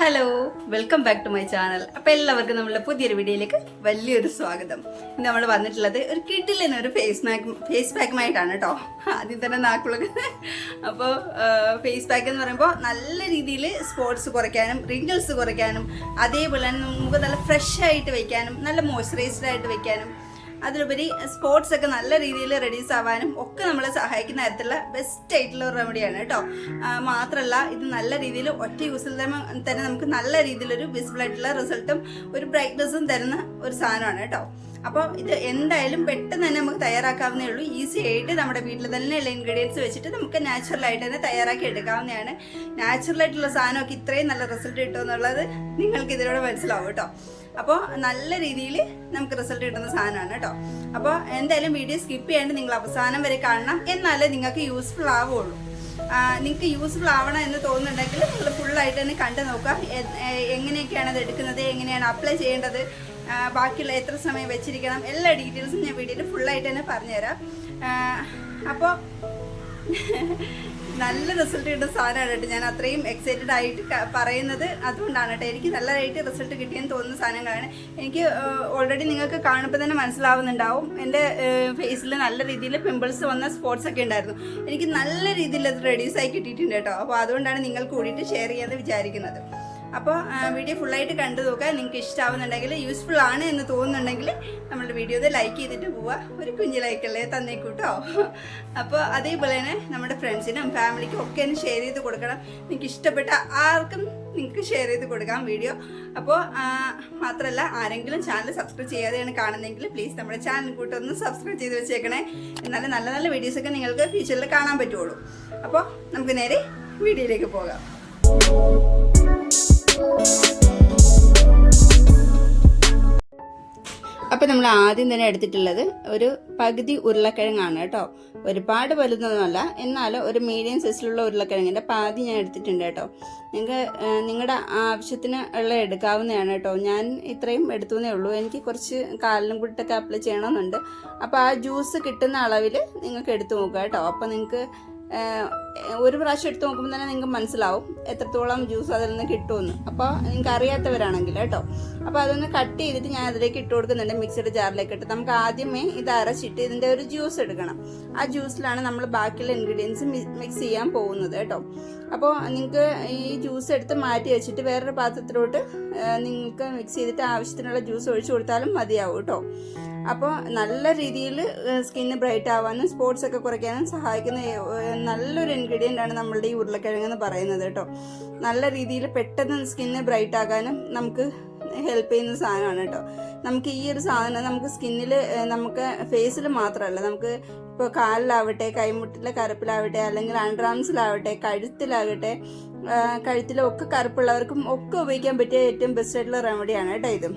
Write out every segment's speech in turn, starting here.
Hello welcome back to my channel അപ്പോൾ എല്ലാവർക്കും നമ്മളുടെ പുതിയൊരു വീഡിയോയിലേക്ക് വലിയൊരു സ്വാഗതം. ഇന്ന് നമ്മൾ വന്നിട്ടുള്ളത് ഒരു കിഡിലിന് ഒരു ഫേസ് പാക്ക് ഫേസ് പാക്കുമായിട്ടാണ് കേട്ടോ ആദ്യം തന്നെ നാക്കുള്ളത് അപ്പോൾ ഫേസ് പാക്ക് എന്ന് പറയുമ്പോൾ നല്ല രീതിയിൽ സ്പോട്സ് കുറയ്ക്കാനും റിങ്കിൾസ് കുറയ്ക്കാനും അതേപോലെ തന്നെ നമുക്ക് നല്ല ഫ്രഷ് ആയിട്ട് വെക്കാനും നല്ല മോയ്സ്ചറൈസ്ഡ് ആയിട്ട് വെക്കാനും അതിലുപരി സ്പോർട്സ് ഒക്കെ നല്ല രീതിയിൽ റെഡ്യൂസ് ആവാനും ഒക്കെ നമ്മളെ സഹായിക്കുന്ന തരത്തിലുള്ള ബെസ്റ്റ് ആയിട്ടുള്ള റെമഡിയാണ് കേട്ടോ. മാത്രമല്ല ഇത് നല്ല രീതിയിൽ ഒറ്റ യൂസിൽ തന്നെ നമുക്ക് നല്ല രീതിയിലൊരു വിസിബിൾ ആയിട്ടുള്ള റിസൾട്ടും ഒരു ബ്രൈറ്റ്നസ്സും തരുന്ന ഒരു സാധനമാണ് കേട്ടോ. അപ്പോൾ ഇത് എന്തായാലും പെട്ടെന്ന് തന്നെ നമുക്ക് തയ്യാറാക്കാവുന്നേ ഉള്ളൂ. ഈസി ആയിട്ട് നമ്മുടെ വീട്ടിൽ തന്നെയുള്ള ഇൻഗ്രീഡിയൻസ് വെച്ചിട്ട് നമുക്ക് നാച്ചുറൽ ആയിട്ട് തന്നെ തയ്യാറാക്കി എടുക്കാവുന്നതാണ്. നാച്ചുറൽ ആയിട്ടുള്ള സാധനമൊക്കെ ഇത്രയും നല്ല റിസൾട്ട് കിട്ടുമെന്നുള്ളത് നിങ്ങൾക്ക് ഇതിലൂടെ മനസ്സിലാവും കേട്ടോ. അപ്പോൾ നല്ല രീതിയിൽ നമുക്ക് റിസൾട്ട് കിട്ടുന്ന സാധനമാണ് കേട്ടോ. അപ്പോൾ എന്തായാലും വീഡിയോ സ്കിപ്പ് ചെയ്യാണ്ട് നിങ്ങൾ അവസാനം വരെ കാണണം. എന്നാലേ നിങ്ങൾക്ക് യൂസ്ഫുൾ ആവുള്ളൂ. നിങ്ങൾക്ക് യൂസ്ഫുൾ ആവണം എന്ന് തോന്നുന്നുണ്ടെങ്കിൽ നിങ്ങൾ ഫുള്ളായിട്ട് തന്നെ കണ്ടു നോക്കുക. എങ്ങനെയൊക്കെയാണ് അത് എടുക്കുന്നത്? എങ്ങനെയാണ് അപ്ലൈ ചെയ്യേണ്ടത്? ബാക്കിയുള്ള എത്ര സമയം വെച്ചിരിക്കണം? എല്ലാ ഡീറ്റെയിൽസും ഞാൻ വീഡിയോയിൽ ഫുള്ളായിട്ട് തന്നെ പറഞ്ഞുതരാം. അപ്പോൾ നല്ല റിസൾട്ട് കിട്ടുന്ന സാധനമാണ് കേട്ടോ. ഞാൻ അത്രയും എക്സൈറ്റഡ് ആയിട്ട് പറയുന്നത് അതുകൊണ്ടാണ് കേട്ടോ. എനിക്ക് നല്ലതായിട്ട് റിസൾട്ട് കിട്ടിയെന്ന് തോന്നുന്ന സാധനങ്ങളാണ്. എനിക്ക് ഓൾറെഡി നിങ്ങൾക്ക് കാണുമ്പോൾ തന്നെ മനസ്സിലാവുന്നുണ്ടാവും. എന്റെ ഫേസിൽ നല്ല രീതിയിൽ പിമ്പിൾസ് വന്ന സ്പോട്സ് ഒക്കെ ഉണ്ടായിരുന്നു. എനിക്ക് നല്ല രീതിയിൽ അത് റെഡ്യൂസ് ആയി കിട്ടിയിട്ടുണ്ട് കേട്ടോ. അപ്പോൾ അതുകൊണ്ടാണ് നിങ്ങൾ കൂടിയിട്ട് ഷെയർ ചെയ്യാമെന്ന് വിചാരിക്കുന്നത്. അപ്പോൾ വീഡിയോ ഫുള്ളായിട്ട് കണ്ടു നോക്കുക. നിങ്ങൾക്ക് ഇഷ്ടമാവുന്നുണ്ടെങ്കിൽ യൂസ്ഫുൾ ആണ് എന്ന് തോന്നുന്നുണ്ടെങ്കിൽ നമ്മുടെ വീഡിയോ ലൈക്ക് ചെയ്തിട്ട് പോവുക. ഒരു കുഞ്ഞു ലൈക്കല്ലേ തന്നേക്കൂട്ടോ. അപ്പോൾ അതേപോലെ തന്നെ നമ്മുടെ ഫ്രണ്ട്സിനും ഫാമിലിക്കും ഒക്കെ ഒന്ന് ഷെയർ ചെയ്ത് കൊടുക്കണം. നിങ്ങൾക്ക് ഇഷ്ടപ്പെട്ട ആർക്കും നിങ്ങൾക്ക് ഷെയർ ചെയ്ത് കൊടുക്കാം വീഡിയോ അപ്പോൾ മാത്രമല്ല ആരെങ്കിലും ചാനൽ സബ്സ്ക്രൈബ് ചെയ്യാതെയാണ് കാണുന്നതെങ്കിൽ പ്ലീസ് നമ്മുടെ ചാനൽ കൂട്ടൊന്ന് സബ്സ്ക്രൈബ് ചെയ്ത് വെച്ചേക്കണേ. എന്നാലും നല്ല നല്ല വീഡിയോസൊക്കെ നിങ്ങൾക്ക് ഫ്യൂച്ചറിൽ കാണാൻ പറ്റുള്ളൂ. അപ്പോൾ നമുക്ക് നേരെ വീഡിയോയിലേക്ക് പോകാം. അപ്പോൾ നമ്മൾ ആദ്യം തന്നെ എടുത്തിട്ടുള്ളത് ഒരു പകുതി ഉരുളക്കിഴങ്ങാണ് കേട്ടോ. ഒരുപാട് വലുതൊന്നുമല്ല. എന്നാലും ഒരു മീഡിയം സൈസിലുള്ള ഉരുളക്കിഴങ്ങിന്റെ പാതി ഞാൻ എടുത്തിട്ടുണ്ട് കേട്ടോ. നിങ്ങൾക്ക് നിങ്ങളുടെ ആവശ്യത്തിന് ഉള്ള എടുക്കാവുന്നതാണ് കേട്ടോ. ഞാൻ ഇത്രയും എടുത്തുവെന്നേ ഉള്ളൂ. എനിക്ക് കുറച്ച് കാലിനും കൂട്ടൊക്കെ അപ്ലൈ ചെയ്യണമെന്നുണ്ട്. അപ്പോൾ ആ ജ്യൂസ് കിട്ടുന്ന അളവിൽ നിങ്ങൾക്ക് എടുത്തു നോക്കുക കേട്ടോ. അപ്പോൾ നിങ്ങൾക്ക് ഒരു പ്രാവശ്യം എടുത്ത് നോക്കുമ്പോൾ തന്നെ നിങ്ങൾക്ക് മനസ്സിലാവും എത്രത്തോളം ജ്യൂസ് അതിൽ നിന്ന് കിട്ടുമെന്ന്. അപ്പോൾ നിങ്ങൾക്ക് അറിയാത്തവരാണെങ്കിൽ കേട്ടോ. അപ്പോൾ അതൊന്ന് കട്ട് ചെയ്തിട്ട് ഞാൻ അതിലേക്ക് ഇട്ട് കൊടുക്കുന്നുണ്ട്. മിക്സഡ് ജാറിലേക്ക് ഇട്ട്. നമുക്ക് ആദ്യമേ ഇത് അരച്ചിട്ട് ഇതിന്റെ ഒരു ജ്യൂസ് എടുക്കണം. ആ ജ്യൂസിലാണ് നമ്മൾ ബാക്കിയുള്ള ഇൻഗ്രീഡിയൻസ് മിക്സ് ചെയ്യാൻ പോകുന്നത് കേട്ടോ. അപ്പോൾ നിങ്ങൾക്ക് ഈ ജ്യൂസ് എടുത്ത് മാറ്റി വെച്ചിട്ട് വേറൊരു പാത്രത്തിലോട്ട് നിങ്ങൾക്ക് മിക്സ് ചെയ്തിട്ട് ആവശ്യത്തിനുള്ള ജ്യൂസ് ഒഴിച്ചു കൊടുത്താലും മതിയാവും കേട്ടോ. അപ്പോൾ നല്ല രീതിയിൽ സ്കിന്ന് ബ്രൈറ്റ് ആവാനും സ്പോർട്സ് ഒക്കെ കുറയ്ക്കാനും സഹായിക്കുന്ന നല്ലൊരു ഇൻഗ്രീഡിയന്റ് ആണ് നമ്മളുടെ ഈ ഉരുളക്കിഴങ്ങ് എന്ന് പറയുന്നത് കേട്ടോ. നല്ല രീതിയിൽ പെട്ടെന്ന് സ്കിന്ന് ബ്രൈറ്റ് ആകാനും നമുക്ക് ഹെൽപ്പ് ചെയ്യുന്ന സാധനമാണ് കേട്ടോ. നമുക്ക് ഈ ഒരു സാധനം നമുക്ക് സ്കിന്നിൽ നമുക്ക് ഫേസിൽ മാത്രമല്ല നമുക്ക് ഇപ്പോൾ കാലിലാവട്ടെ കൈമുട്ടിലെ കറുപ്പിലാവട്ടെ അല്ലെങ്കിൽ അണ്ടർആംസിലാവട്ടെ കഴുത്തിലാകട്ടെ കഴുത്തിലൊക്കെ കറുപ്പുള്ളവർക്കും ഒക്കെ ഉപയോഗിക്കാൻ പറ്റിയ ഏറ്റവും ബെസ്റ്റ് ആയിട്ടുള്ള റെമഡിയാണ് കേട്ടോ ഇത്.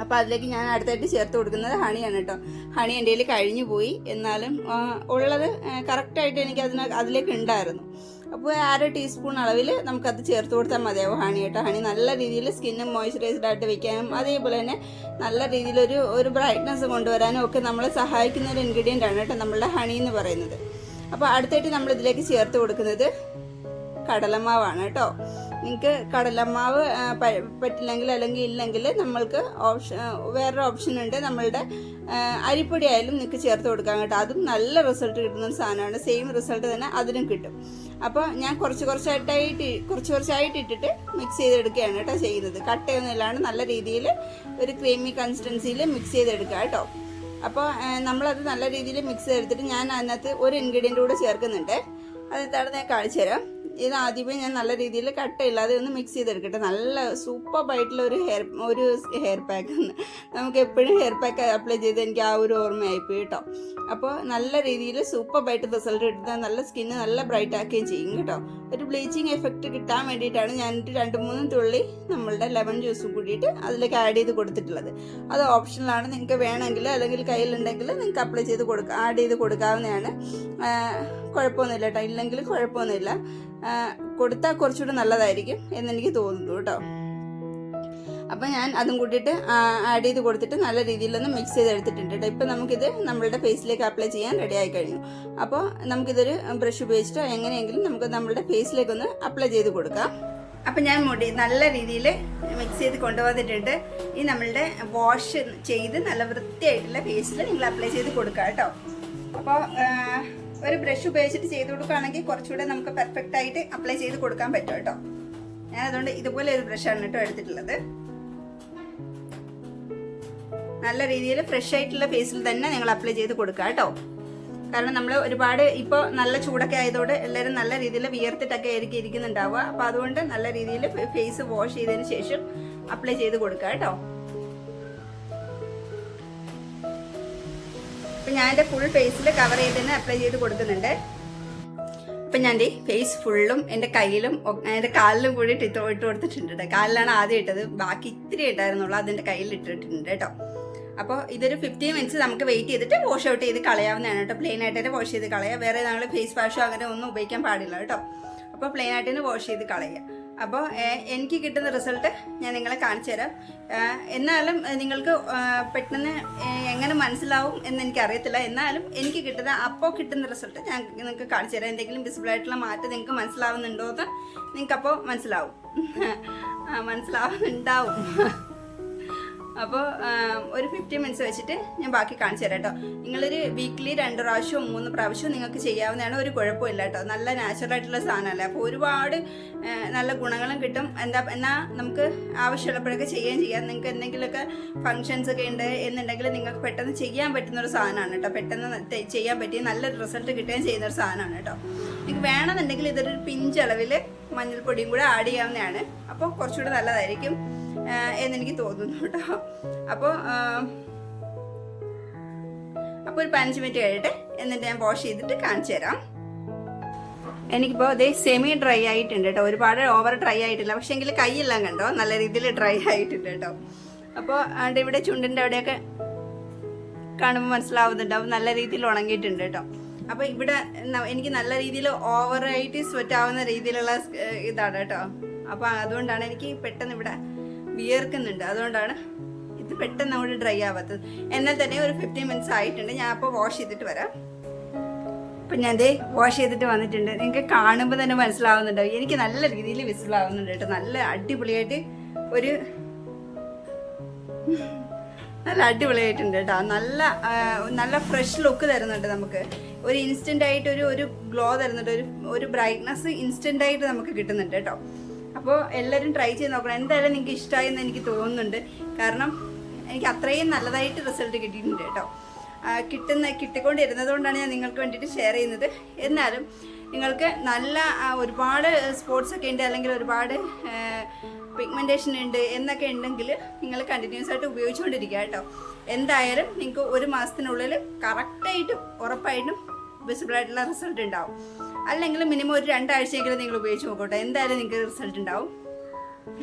അപ്പോൾ അതിലേക്ക് ഞാൻ അടുത്തായിട്ട് ചേർത്ത് കൊടുക്കുന്നത് ഹണിയാണ് കേട്ടോ. ഹണി എന്റെ കയ്യിൽ കഴിഞ്ഞു പോയി. എന്നാലും ഉള്ളത് കറക്റ്റായിട്ട് എനിക്ക് അതിന് അതിലേക്ക് ഉണ്ടായിരുന്നു. അപ്പോൾ അര ടീസ്പൂൺ അളവിൽ നമുക്കത് ചേർത്ത് കൊടുത്താൽ മതിയാവും ഹണി കേട്ടോ. ഹണി നല്ല രീതിയിൽ സ്കിന്നും മോയ്സ്ചറൈസ്ഡ് ആയിട്ട് വെക്കാനും അതേപോലെ തന്നെ നല്ല രീതിയിലൊരു ഒരു ബ്രൈറ്റ്നസ് കൊണ്ടുവരാനും ഒക്കെ നമ്മളെ സഹായിക്കുന്ന ഒരു ഇൻഗ്രീഡിയന്റ് ആണ് കേട്ടോ നമ്മളുടെ ഹണി എന്ന് പറയുന്നത്. അപ്പോൾ അടുത്തായിട്ട് നമ്മൾ ഇതിലേക്ക് ചേർത്ത് കൊടുക്കുന്നത് കടലമാവാണ് കേട്ടോ. നിങ്ങൾക്ക് കടലമാവ് പറ്റില്ലെങ്കിൽ അല്ലെങ്കിൽ ഇല്ലെങ്കിൽ നമ്മൾക്ക് ഓപ്ഷൻ വേറൊരു ഓപ്ഷൻ ഉണ്ട്. നമ്മളുടെ അരിപ്പൊടി ആയാലും നിങ്ങൾക്ക് ചേർത്ത് കൊടുക്കാൻ കേട്ടോ. അതും നല്ല റിസൾട്ട് കിട്ടുന്ന ഒരു സാധനമാണ്. സെയിം റിസൾട്ട് തന്നെ അതിനും കിട്ടും. അപ്പോൾ ഞാൻ കുറച്ച് കുറച്ചായിട്ടായിട്ട് കുറച്ച് കുറച്ചായിട്ട് ഇട്ടിട്ട് മിക്സ് ചെയ്തെടുക്കുകയാണ് കേട്ടോ ചെയ്യുന്നത്. കട്ടയൊന്നും ഇല്ലാണ്ട് നല്ല രീതിയിൽ ഒരു ക്രീമി കൺസിസ്റ്റൻസിയിൽ മിക്സ് ചെയ്തെടുക്കുക കേട്ടോ. അപ്പോൾ നമ്മളത് നല്ല രീതിയിൽ മിക്സ് ചെയ്തെടുത്തിട്ട് ഞാൻ അതിനകത്ത് ഒരു ഇൻഗ്രീഡിയന്റ് കൂടെ ചേർക്കുന്നുണ്ട്. അതെന്താണെന്ന് ഞാൻ കാണിച്ചു തരാം ഇത് ആദ്യമേ ഞാൻ നല്ല രീതിയിൽ കട്ടയില്ലാതെ ഒന്ന് മിക്സ് ചെയ്തെടുക്കട്ടെ. നല്ല സൂപ്പറായിട്ടുള്ള ഒരു ഹെയർ ഒരു ഹെയർ പാക്ക് നമുക്ക് എപ്പോഴും ഹെയർ പാക്ക് അപ്ലൈ ചെയ്ത് എനിക്ക് ആ ഒരു ഓർമ്മയായിപ്പോയി കേട്ടോ. അപ്പോൾ നല്ല രീതിയിൽ സൂപ്പർ ആയിട്ട് റിസൾട്ട് കിട്ടുന്ന നല്ല സ്കിന്ന് നല്ല ബ്രൈറ്റ് ആക്കുകയും ചെയ്യും കേട്ടോ. ഒരു ബ്ലീച്ചിങ് എഫക്റ്റ് കിട്ടാൻ വേണ്ടിയിട്ടാണ് ഞാൻ രണ്ട് മൂന്ന് തുള്ളി നമ്മളുടെ ലെമൺ ജ്യൂസും കൂടിയിട്ട് അതിലേക്ക് ആഡ് ചെയ്ത് കൊടുത്തിട്ടുള്ളത്. അത് ഓപ്ഷണലാണ് നിങ്ങൾക്ക് വേണമെങ്കിൽ അല്ലെങ്കിൽ കയ്യിലുണ്ടെങ്കിൽ നിങ്ങൾക്ക് അപ്ലൈ ചെയ്ത് കൊടുക്കുക ആഡ് ചെയ്ത് കൊടുക്കാവുന്നതാണ്. കുഴപ്പമൊന്നുമില്ല കേട്ടോ. ഇല്ലെങ്കിൽ കുഴപ്പമൊന്നുമില്ല. കൊടുത്താൽ കുറച്ചുകൂടി നല്ലതായിരിക്കും എന്നെനിക്ക് തോന്നുന്നു കേട്ടോ. അപ്പം ഞാൻ അതും കൂട്ടിയിട്ട് ആഡ് ചെയ്ത് കൊടുത്തിട്ട് നല്ല രീതിയിലൊന്ന് മിക്സ് ചെയ്ത് എടുത്തിട്ടുണ്ട് കേട്ടോ. ഇപ്പം നമുക്കിത് നമ്മളുടെ ഫേസിലേക്ക് അപ്ലൈ ചെയ്യാൻ റെഡി ആയി കഴിഞ്ഞു. അപ്പോൾ നമുക്കിതൊരു ബ്രഷ് ഉപയോഗിച്ചിട്ടോ എങ്ങനെയെങ്കിലും നമുക്ക് നമ്മളുടെ ഫേസിലേക്കൊന്ന് അപ്ലൈ ചെയ്ത് കൊടുക്കാം. അപ്പം ഞാൻ മുടി നല്ല രീതിയിൽ മിക്സ് ചെയ്ത് കൊണ്ടുവന്നിട്ടുണ്ട്. ഈ നമ്മളുടെ വാഷ് ചെയ്ത് നല്ല വൃത്തിയായിട്ടുള്ള ഫേസിൽ നിങ്ങൾ അപ്ലൈ ചെയ്ത് കൊടുക്കുക കേട്ടോ. അപ്പോൾ ഒരു ബ്രഷ് ഉപയോഗിച്ചിട്ട് ചെയ്ത് കൊടുക്കുകയാണെങ്കിൽ കുറച്ചുകൂടെ നമുക്ക് പെർഫെക്റ്റ് ആയിട്ട് അപ്ലൈ ചെയ്ത് കൊടുക്കാൻ പറ്റും കേട്ടോ. ഞാൻ അതുകൊണ്ട് ഇതുപോലെ ഒരു ബ്രഷാണ് കേട്ടോ എടുത്തിട്ടുള്ളത്. നല്ല രീതിയിൽ ഫ്രഷ് ആയിട്ടുള്ള ഫേസിൽ തന്നെ നിങ്ങൾ അപ്ലൈ ചെയ്ത് കൊടുക്കുക കേട്ടോ. കാരണം നമ്മൾ ഒരുപാട് ഇപ്പോൾ നല്ല ചൂടൊക്കെ ആയതുകൊണ്ട് എല്ലാവരും നല്ല രീതിയിൽ വിയർത്തിട്ടൊക്കെ ആയിരിക്കും ഇരിക്കുന്നുണ്ടാവുക. അപ്പോൾ അതുകൊണ്ട് നല്ല രീതിയിൽ ഫേസ് വാഷ് ചെയ്തതിന് ശേഷം അപ്ലൈ ചെയ്ത് കൊടുക്കുക കേട്ടോ. അപ്പം ഞാൻ എന്റെ ഫുൾ ഫേസിൽ കവർ ചെയ്ത് തന്നെ അപ്ലൈ ചെയ്ത് കൊടുക്കുന്നുണ്ട്. അപ്പം ഞാൻ ഫേസ് ഫുള്ളും എന്റെ കയ്യിലും എന്റെ കാലിലും കൂടി ഇട്ട് ഇട്ട് കൊടുത്തിട്ടുണ്ട് കേട്ടോ കാലിലാണ് ആദ്യം ഇട്ടത്. ബാക്കി ഇത്തിരി ഇട്ടായിരുന്നുള്ളൂ അതിന്റെ കയ്യിൽ ഇട്ടിട്ടുണ്ട് കേട്ടോ അപ്പോൾ ഇതൊരു ഫിഫ്റ്റീൻ മിനിറ്റ്സ് നമുക്ക് വെയിറ്റ് ചെയ്തിട്ട് വാഷ് ഔട്ട് ചെയ്ത് കളയാവുന്നതാണ് കേട്ടോ പ്ലെയിൻ ആയിട്ട് തന്നെ വാഷ് ചെയ്ത് കളയുക വേറെ നമ്മൾ ഫേസ് വാഷോ അങ്ങനെ ഒന്നും ഉപയോഗിക്കാൻ പാടില്ല കേട്ടോ അപ്പോൾ പ്ലെയിൻ ആയിട്ട് തന്നെ വാഷ് ചെയ്ത് കളയുക അപ്പോൾ എനിക്ക് കിട്ടുന്ന റിസൾട്ട് ഞാൻ നിങ്ങളെ കാണിച്ചു തരാം. എന്നാലും നിങ്ങൾക്ക് പെട്ടെന്ന് എങ്ങനെ മനസ്സിലാവും എന്ന് എനിക്ക് അറിയത്തില്ല എന്നാലും എനിക്ക് കിട്ടുന്ന അപ്പോൾ കിട്ടുന്ന റിസൾട്ട് ഞാൻ നിങ്ങൾക്ക് കാണിച്ചു തരാം. എന്തെങ്കിലും വിസിബിൾ ആയിട്ടുള്ള മാറ്റം നിങ്ങൾക്ക് മനസ്സിലാവുന്നുണ്ടോ എന്ന് നിങ്ങൾക്കപ്പോൾ മനസ്സിലാവും മനസ്സിലാവുന്നുണ്ടാവും. അപ്പോൾ ഒരു ഫിഫ്റ്റി മിനിറ്റ്സ് വെച്ചിട്ട് ഞാൻ ബാക്കി കാണിച്ചു തരാം കേട്ടോ. നിങ്ങളൊരു വീക്ക്ലി രണ്ട് പ്രാവശ്യവും മൂന്ന് പ്രാവശ്യവും നിങ്ങൾക്ക് ചെയ്യാവുന്നതാണ് ഒരു കുഴപ്പമില്ല കേട്ടോ. നല്ല നാച്ചുറൽ ആയിട്ടുള്ള സാധനമല്ലേ? അപ്പോൾ ഒരുപാട് നല്ല ഗുണങ്ങളും കിട്ടും. എന്താ എന്നാൽ നമുക്ക് ആവശ്യമുള്ളപ്പോഴൊക്കെ ചെയ്യുകയും ചെയ്യാം. നിങ്ങൾക്ക് എന്തെങ്കിലുമൊക്കെ ഫങ്ഷൻസ് ഒക്കെ ഉണ്ട് എന്നുണ്ടെങ്കിൽ നിങ്ങൾക്ക് പെട്ടെന്ന് ചെയ്യാൻ പറ്റുന്ന ഒരു സാധനമാണ് കേട്ടോ. പെട്ടെന്ന് ചെയ്യാൻ പറ്റിയ നല്ല റിസൾട്ട് കിട്ടുകയും ചെയ്യുന്ന ഒരു സാധനമാണ് കേട്ടോ. നിങ്ങൾക്ക് വേണമെന്നുണ്ടെങ്കിൽ ഇതൊരു പിഞ്ച് അളവിൽ മഞ്ഞൾപ്പൊടിയും കൂടെ ആഡ് ചെയ്യാവുന്നതാണ്. അപ്പോൾ കുറച്ചുകൂടെ നല്ലതായിരിക്കും. എന്നെനിക്ക് തോന്നുന്നു കേട്ടോ. അപ്പോൾ അപ്പോൾ ഒരു പതിനഞ്ച് മിനിറ്റ് കഴിയട്ടെ എന്നിട്ട് ഞാൻ വാഷ് ചെയ്തിട്ട് കാണിച്ചു തരാം. എനിക്കിപ്പോൾ അതേ സെമി ഡ്രൈ ആയിട്ടുണ്ട് കേട്ടോ. ഒരുപാട് ഓവർ ഡ്രൈ ആയിട്ടില്ല. പക്ഷേ എങ്കിൽ കൈയെല്ലാം കണ്ടോ? നല്ല രീതിയിൽ ഡ്രൈ ആയിട്ടുണ്ട് കേട്ടോ. അപ്പോൾ ഇവിടെ ചുണ്ടിന്റെ അവിടെയൊക്കെ കാണുമ്പോൾ മനസ്സിലാവുന്നുണ്ടാവും. നല്ല രീതിയിൽ ഉണങ്ങിയിട്ടുണ്ട് കേട്ടോ. അപ്പോൾ ഇവിടെ എനിക്ക് നല്ല രീതിയിൽ ഓവറായിട്ട് സ്വെറ്റ് ആവുന്ന രീതിയിലുള്ള ഇതാണ് കേട്ടോ. അപ്പോൾ അതുകൊണ്ടാണ് എനിക്ക് പെട്ടെന്ന് ഇവിടെ വിയർക്കുന്നുണ്ട്. അതുകൊണ്ടാണ് ഇത് പെട്ടെന്ന് അവിടെ ഡ്രൈ ആവാത്തത്. എന്നാൽ തന്നെ ഒരു ഫിഫ്റ്റീൻ മിനിറ്റ്സ് ആയിട്ടുണ്ട്. ഞാൻ അപ്പോൾ വാഷ് ചെയ്തിട്ട് വരാം. അപ്പം ഞാൻ ദേ വാഷ് ചെയ്തിട്ട് വന്നിട്ടുണ്ട്. നിങ്ങൾക്ക് കാണുമ്പോൾ തന്നെ മനസ്സിലാവുന്നുണ്ടാവും. എനിക്ക് നല്ല രീതിയിൽ വിസിലാവുന്നുണ്ട് കേട്ടോ. നല്ല അടിപൊളിയായിട്ട് ഒരു നല്ല അടിപൊളിയായിട്ടുണ്ട് കേട്ടോ. നല്ല നല്ല ഫ്രഷ് ലുക്ക് തരുന്നുണ്ട് നമുക്ക്. ഒരു ഇൻസ്റ്റന്റ് ആയിട്ട് ഒരു ഒരു ഗ്ലോ തരുന്നുണ്ട്. ഒരു ഒരു ബ്രൈറ്റ്നസ് ഇൻസ്റ്റന്റ് ആയിട്ട് നമുക്ക് കിട്ടുന്നുണ്ട് കേട്ടോ. അപ്പോൾ എല്ലാവരും ട്രൈ ചെയ്ത് നോക്കണം. എന്തായാലും നിങ്ങൾക്ക് ഇഷ്ടമായി എന്ന് എനിക്ക് തോന്നുന്നുണ്ട്. കാരണം എനിക്ക് അത്രയും നല്ലതായിട്ട് റിസൾട്ട് കിട്ടിയിട്ടുണ്ട് കേട്ടോ. കിട്ടുന്ന കിട്ടിക്കൊണ്ടിരുന്നത് കൊണ്ടാണ് ഞാൻ നിങ്ങൾക്ക് വേണ്ടിയിട്ട് ഷെയർ ചെയ്യുന്നത്. എന്നാലും നിങ്ങൾക്ക് നല്ല ഒരുപാട് സ്പോർട്സ് ഒക്കെ ഉണ്ട് അല്ലെങ്കിൽ ഒരുപാട് പിഗ്മെന്റേഷൻ ഉണ്ട് എന്നൊക്കെ ഉണ്ടെങ്കിൽ നിങ്ങൾ കണ്ടിന്യൂസ് ആയിട്ട് ഉപയോഗിച്ചുകൊണ്ടിരിക്കുക കേട്ടോ. എന്തായാലും നിങ്ങൾക്ക് ഒരു മാസത്തിനുള്ളിൽ കറക്റ്റായിട്ടും ഉറപ്പായിട്ടും വിസിബിൾ ആയിട്ടുള്ള റിസൾട്ട് ഉണ്ടാവും. അല്ലെങ്കിൽ മിനിമം ഒരു രണ്ടാഴ്ചയെങ്കിലും നിങ്ങൾ ഉപയോഗിച്ച് നോക്കട്ടെ. എന്തായാലും നിങ്ങൾക്ക് റിസൾട്ട് ഉണ്ടാവും.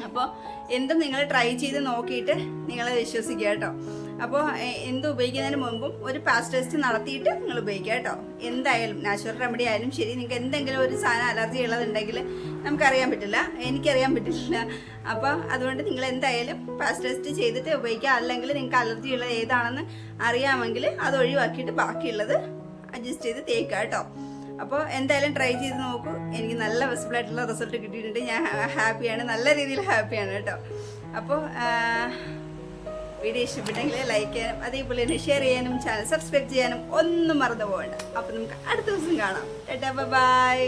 അപ്പോൾ എന്തും നിങ്ങൾ ട്രൈ ചെയ്ത് നോക്കിയിട്ട് നിങ്ങൾ വിശ്വസിക്കുക കേട്ടോ. അപ്പോൾ എന്ത് ഉപയോഗിക്കുന്നതിന് മുമ്പും ഒരു പാസ് ടെസ്റ്റ് നടത്തിയിട്ട് നിങ്ങൾ ഉപയോഗിക്കുക കേട്ടോ. എന്തായാലും നാച്ചുറൽ റെമഡി ആയാലും ശരി. നിങ്ങൾക്ക് എന്തെങ്കിലും ഒരു സാധനം അലർജി ഉള്ളതുണ്ടെങ്കിൽ നമുക്കറിയാൻ പറ്റില്ല. എനിക്കറിയാൻ പറ്റില്ല. അപ്പോൾ അതുകൊണ്ട് നിങ്ങൾ എന്തായാലും പാസ് ടെസ്റ്റ് ചെയ്തിട്ട് ഉപയോഗിക്കുക. അല്ലെങ്കിൽ നിങ്ങൾക്ക് അലർജി ഉള്ളത് ഏതാണെന്ന് അറിയാമെങ്കിൽ അത് ഒഴിവാക്കിയിട്ട് ബാക്കിയുള്ളത് അഡ്ജസ്റ്റ് ചെയ്ത് തേക്കുക കേട്ടോ. അപ്പോൾ എന്തായാലും ട്രൈ ചെയ്ത് നോക്കൂ. എനിക്ക് നല്ല വിസിബിൾ ആയിട്ടുള്ള റിസൾട്ട് കിട്ടിയിട്ടുണ്ട്. ഞാൻ ഹാപ്പിയാണ്. നല്ല രീതിയിൽ ഹാപ്പിയാണ് കേട്ടോ. അപ്പോൾ വീഡിയോ ഇഷ്ടപ്പെട്ടെങ്കിൽ ലൈക്ക് ചെയ്യാനും അതേപോലെ തന്നെ ഷെയർ ചെയ്യാനും ചാനൽ സബ്സ്ക്രൈബ് ചെയ്യാനും ഒന്നും മറന്നു പോകണ്ട അപ്പോൾ നമുക്ക് അടുത്ത ദിവസം കാണാം. ബൈ